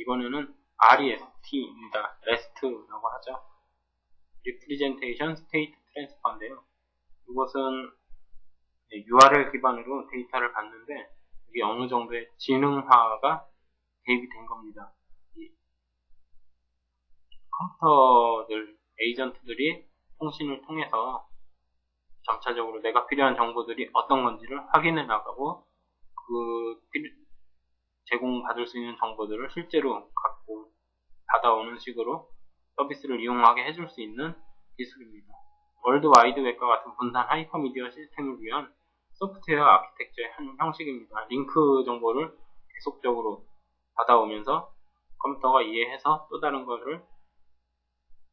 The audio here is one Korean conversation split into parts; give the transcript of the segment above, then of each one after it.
이번에는 REST입니다. REST라고 하죠. Representation State Transfer인데요. 이것은 URL 기반으로 데이터를 받는데 이게 어느 정도의 지능화가 대입이 된 겁니다. 컴퓨터들, 에이전트들이 통신을 통해서 점차적으로 내가 필요한 정보들이 어떤 건지를 확인해 나가고 그 제공받을 수 있는 정보들을 실제로 갖고 받아오는 식으로 서비스를 이용하게 해줄 수 있는 기술입니다. 월드 와이드 웹과 같은 분산 하이퍼미디어 시스템을 위한 소프트웨어 아키텍처의 한 형식입니다. 링크 정보를 계속적으로 받아오면서 컴퓨터가 이해해서 또 다른 것을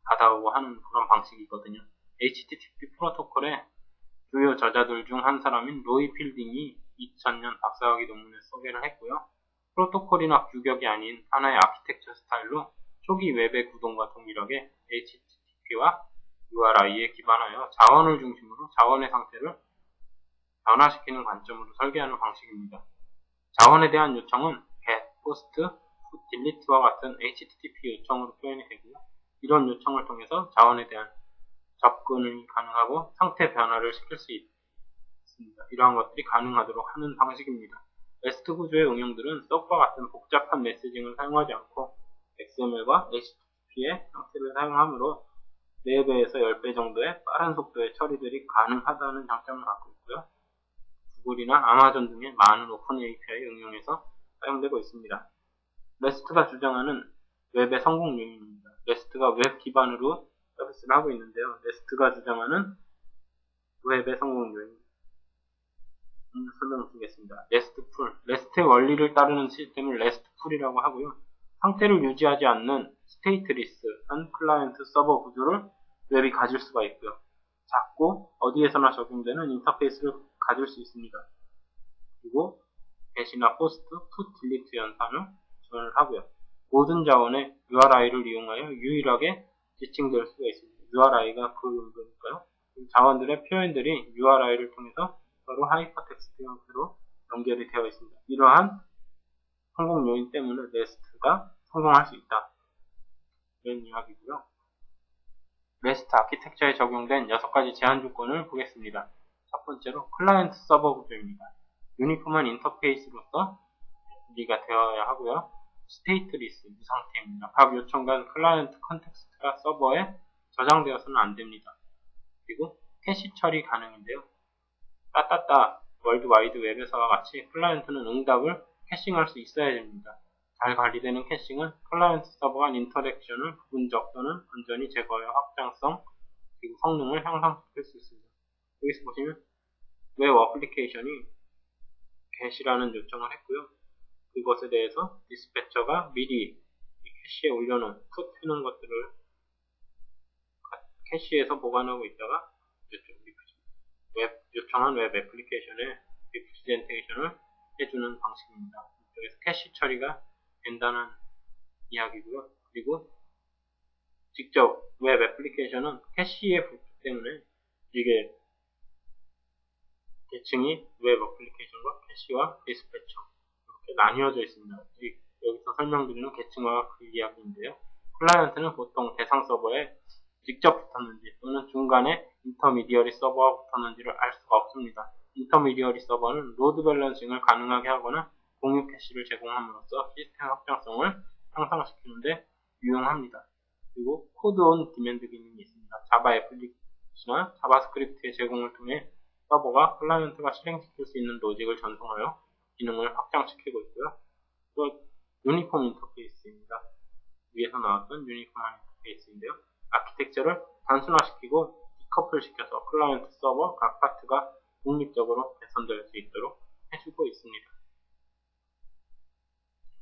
받아오고 하는 그런 방식이거든요. HTTP 프로토콜의 주요 저자들 중 한 사람인 로이 필딩이 2000년 박사학위 논문에 소개를 했고요. 프로토콜이나 규격이 아닌 하나의 아키텍처 스타일로 초기 웹의 구동과 동일하게 HTTP와 URI에 기반하여 자원을 중심으로 자원의 상태를 변화시키는 관점으로 설계하는 방식입니다. 자원에 대한 요청은 get, post, delete와 같은 HTTP 요청으로 표현이 되고요. 이런 요청을 통해서 자원에 대한 접근이 가능하고 상태 변화를 시킬 수 있습니다. 이러한 것들이 가능하도록 하는 방식입니다. REST 구조의 응용들은 썩과 같은 복잡한 메시징을 사용하지 않고 XML과 HTTP의 형태를 사용하므로 4배에서 10배 정도의 빠른 속도의 처리들이 가능하다는 장점을 갖고 있고요. 구글이나 아마존 등의 많은 오픈 API 응용에서 사용되고 있습니다. REST가 주장하는 웹의 성공 요인입니다. REST가 웹 기반으로 서비스를 하고 있는데요. REST가 주장하는 웹의 성공 요인 음, 설명드리겠습니다. REST풀, REST의 원리를 따르는 시스템을 REST풀이라고 하고요. 상태를 유지하지 않는 스테이트리스한 클라이언트 서버 구조를 웹이 가질 수가 있고요. 작고 어디에서나 적용되는 인터페이스를 가질 수 있습니다. 그리고 대시나 포스트, 풋, 딜리트 연산을 지원을 하고요. 모든 자원의 URI를 이용하여 유일하게 지칭될 수가 있습니다. URI가 그 용도니까요. 자원들의 표현들이 URI를 통해서 서로 하이퍼텍스트 형태로 연결이 되어 있습니다. 이러한 성공 요인 때문에 REST가 성공할 수 있다. 이런 이야기고요. REST 아키텍처에 적용된 6가지 제한 조건을 보겠습니다. 첫 번째로 클라이언트 서버 구조입니다. 유니폼한 인터페이스로서 분리가 되어야 하고요. 스테이트리스 무상태입니다. 각 요청 간 클라이언트 컨텍스트가 서버에 저장되어서는 안됩니다. 그리고 캐시 처리 가능인데요. 따따따 월드 와이드 웹에서와 같이 클라이언트는 응답을 캐싱할 수 있어야 됩니다. 잘 관리되는 캐싱은 클라이언트 서버 간 인터랙션을 부분적 또는 완전히 제거하여 확장성 그리고 성능을 향상시킬 수 있습니다. 여기서 보시면 웹 어플리케이션이 캐시라는 요청을 했고요. 그것에 대해서 디스패처가 미리 캐시에 올려놓은 풋 해놓은 것들을 캐시에서 보관하고 있다가 웹, 요청한 웹 애플리케이션의 리프레젠테이션을 해주는 방식입니다. 이쪽에서 캐시 처리가 된다는 이야기고요. 그리고 직접 웹 애플리케이션은 캐시의 불 때문에 이게 계층이 웹 애플리케이션과 캐시와 디스패처 이렇게 나뉘어져 있습니다. 여기서 설명드리는 계층과 그 이야기인데요. 클라이언트는 보통 대상 서버에 직접 붙었는지 또는 중간에 인터미디어리 서버가 붙었는지를 알 수가 없습니다. 인터미디어리 서버는 로드 밸런싱을 가능하게 하거나 공유 캐시를 제공함으로써 시스템 확장성을 향상시키는데 유용합니다. 그리고 코드 온 디맨드 기능이 있습니다. 자바 애플리케이션이나 자바스크립트의 제공을 통해 서버가 클라이언트가 실행시킬 수 있는 로직을 전송하여 기능을 확장시키고 있고요. 또 유니폼 인터페이스입니다. 위에서 나왔던 유니폼 인터페이스인데요. 아키텍처를 단순화시키고 디커플 시켜서 클라이언트 서버 각 파트가 독립적으로 개선될 수 있도록 해주고 있습니다.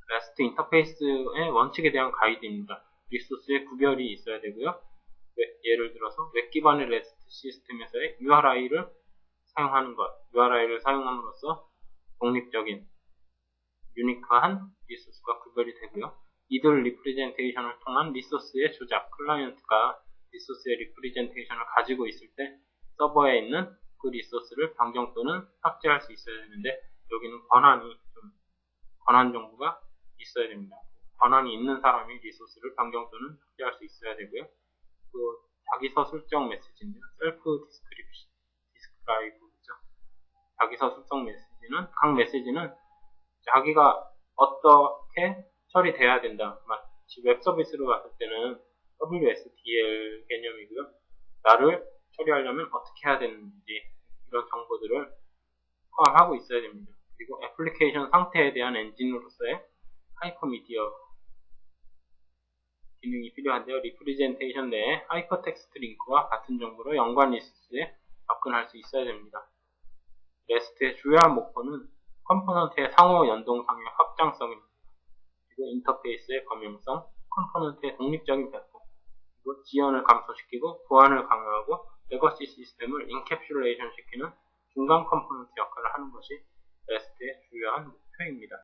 REST 인터페이스의 원칙에 대한 가이드입니다. 리소스의 구별이 있어야 되고요. 예를 들어서 웹 기반의 REST 시스템에서의 URI를 사용하는 것, URI를 사용함으로써 독립적인 유니크한 리소스가 구별이 되고요. 이들 리프레젠테이션을 통한 리소스의 조작, 클라이언트가 리소스의 리프레젠테이션을 가지고 있을 때 서버에 있는 그 리소스를 변경 또는 삭제할 수 있어야 되는데 여기는 권한이 좀 권한 정보가 있어야 됩니다. 권한이 있는 사람이 리소스를 변경 또는 삭제할 수 있어야 되고요. 또 자기서 설정 메시지인데요. 셀프 디스크라이브죠. 자기서 설정 메시지는 각 메시지는 자기가 어떻게 처리돼야 된다. 마치 웹 서비스로 봤을 때는 WSDL 개념이고요. 나를 처리하려면 어떻게 해야 되는지 이런 정보들을 포함하고 있어야 됩니다. 그리고 애플리케이션 상태에 대한 엔진으로서의 하이퍼미디어 기능이 필요한데요. 리프리젠테이션 내에 하이퍼텍스트 링크와 같은 정보로 연관 리스트에 접근할 수 있어야 됩니다. 레스트의 주요한 목표는 컴포넌트의 상호 연동상의 확장성입니다. 그리고 인터페이스의 범용성, 컴포넌트의 독립적인 배포, 그리고 지연을 감소시키고 보안을 강화하고 레거시 시스템을 인캡슐레이션 시키는 중간 컴포넌트 역할을 하는 것이 REST의 주요한 목표입니다.